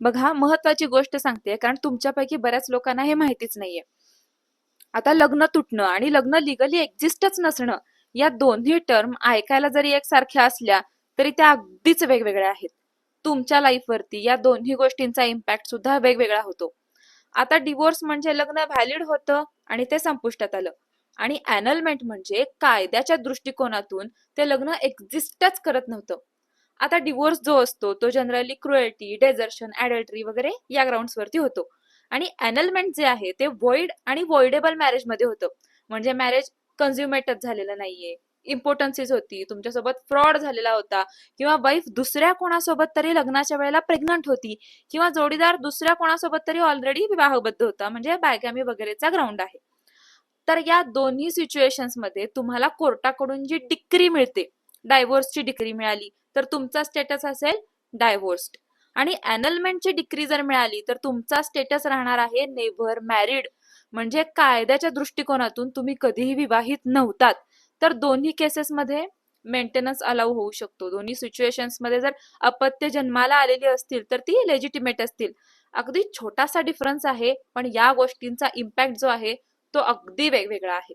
बघा महत्वाची गोष्ट सांगते कारण तुमच्यापैकी बऱ्याच लोकांना हे माहितीच नाहीये. आता लग्न तुटणं आणि लग्न लिगली एक्झिस्टच नसणं या दोन्ही टर्म ऐकायला जरी एकसारख्या असल्या तरी त्या अगदीच वेगवेगळ्या आहेत. तुमच्या लाईफवरती या दोन्ही गोष्टींचा इम्पॅक्ट सुद्धा वेगवेगळा होतो. आता डिवोर्स म्हणजे लग्न व्हॅलिड होतं आणि ते संपुष्टात आलं. आणि अॅनलमेंट म्हणजे कायद्याच्या दृष्टिकोनातून ते लग्न एक्झिस्टच करत नव्हतं. आता डिवोर्स जो असतो तो जनरली क्रुएल्टी डेझर्शन ऍडल्ट्री वगैरे या ग्राउंड्सवरती होतो. आणि अॅनलमेंट जे आहे ते वॉइड आणि वॉइडेबल मॅरेजमध्ये होतं. म्हणजे मॅरेज कन्झ्युमेटच झालेलं नाहीये. इम्पॉर्टन्सीज होती तुमच्यासोबत फ्रॉड झालेला होता किंवा वाईफ दुसऱ्या कोणासोबत तरी लग्नाच्या वेळेला प्रेग्नंट होती किंवा जोडीदार दुसऱ्या कोणासोबत तरी ऑलरेडी विवाहबद्ध होता म्हणजे बायगामी वगैरेचा ग्राउंड आहे. तर या दोन्ही सिच्युएशन्समध्ये तुम्हाला कोर्टाकडून जी डिक्री मिळते डायव्होर्सची डिक्री मिळाली तर तुमचा स्टेटस असेल डायव्होर्स्ड आणि अॅनलमेंटची डिक्री जर मिळाली तर तुमचा स्टेटस राहणार आहे नेव्हर मॅरिड म्हणजे कायद्याच्या दृष्टिकोनातून तुम्ही कधीही विवाहित नव्हतात. तर दोन्ही केसेसमध्ये मेंटेनन्स अलाव होऊ शकतो. दोन्ही सिच्युएशन्समध्ये जर अपत्य जन्माला आलेली असतील तर ती लेजिटिमेट असतील. अगदी छोटासा डिफरन्स आहे पण या गोष्टींचा इम्पॅक्ट जो आहे तो अगदी वेगवेगळा आहे.